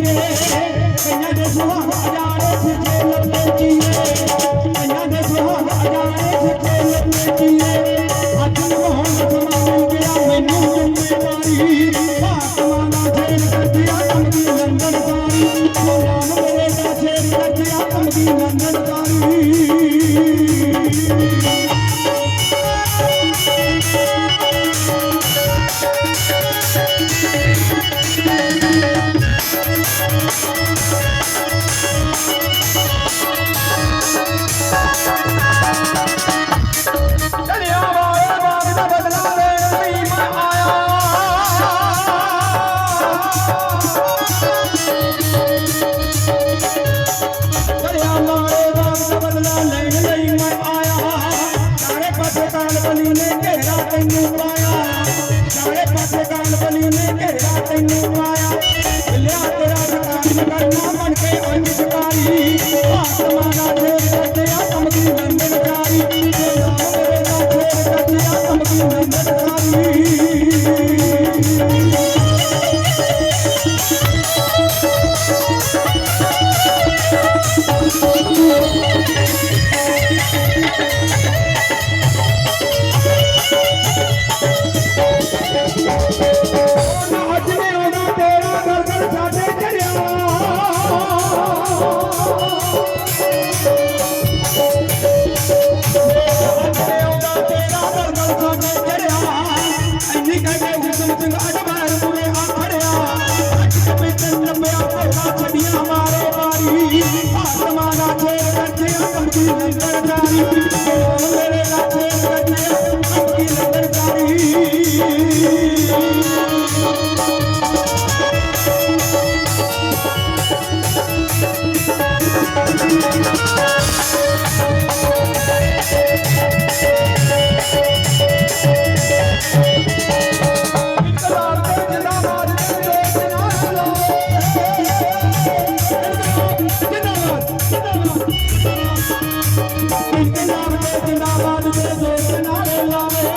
ਭੈਣਾਂ ਦੇ ਕਈਆਂ ਦੇ ਸੁਹਾਗ ਜਾਣੇ ਫਿਰਦੇ ਲੱਤੇ ਚੀਰੇ, ਕਈਆਂ ਦੇ ਸੁਹਾਗ ਜਾਣੇ ਫਿਰਦੇ ਲੱਤੇ ਚੀਰੇ। ਅੱਜ ਮੋਹਨ ਸਮਾਉਂ ਗਿਆ, ਮੈਨੂੰ ਜ਼ਿੰਮੇਵਾਰੀ ਆਤਮਾ ਦਾ ਫੇਰ ਕਰਦਿਆ ਕੰਮੀ ਲੰਡਨ ਸਾਰੀ। ਨਾਮ ਮੇਰੇ ਦਾ ਫੇਰ ਕਰਦਿਆ ਕੰਮੀ ਲੰਡਨ ਸਾਰੀ। ਤੈਨੂੰ ਪਾਇਆ। ਚਾਰੇ ਪਾਸੇ ਕਾਲ ਬਲੀ ਨੇ ਘੇਰਾ ਤੈਨੂੰ ਪਾਇਆ। ਲਿਆ ਤੇਰਾ ਸ਼ਿਕਾਰ ਕਰਨਾ ਬਣ ਕੇ ਅੰਜ ਸ਼ਿਕਾਰੀ ਆਤਮਾ ਦਾ ਫੇਰ ਕਰਦਿਆ ਕਮਦੀ ਨੰਦਨ ਕਾਰੀ ਨਾਮ ਮੇਰੇ ਦਾ ਫੇਰ ਕਰਦਿਆ ਕਮਦੀ ਨੰਦਨ ਕਾਰੀ ਸਾਡੇ ਚੜਿਆ ਜਿੰਦਾਬਾਦ ਤੇ ਦੋਸਤ ਨਾਲ ਲਾਵੇ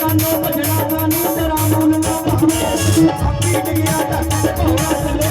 ਕਾਨੋ ਭਜਣਾ ਕਾਨੋ ਤੇਰਾ ਮਨ ਨਾ ਭਾਵੇ ਆਪੀ ਗਿਆ ਟੱਕ ਭੋਰਾ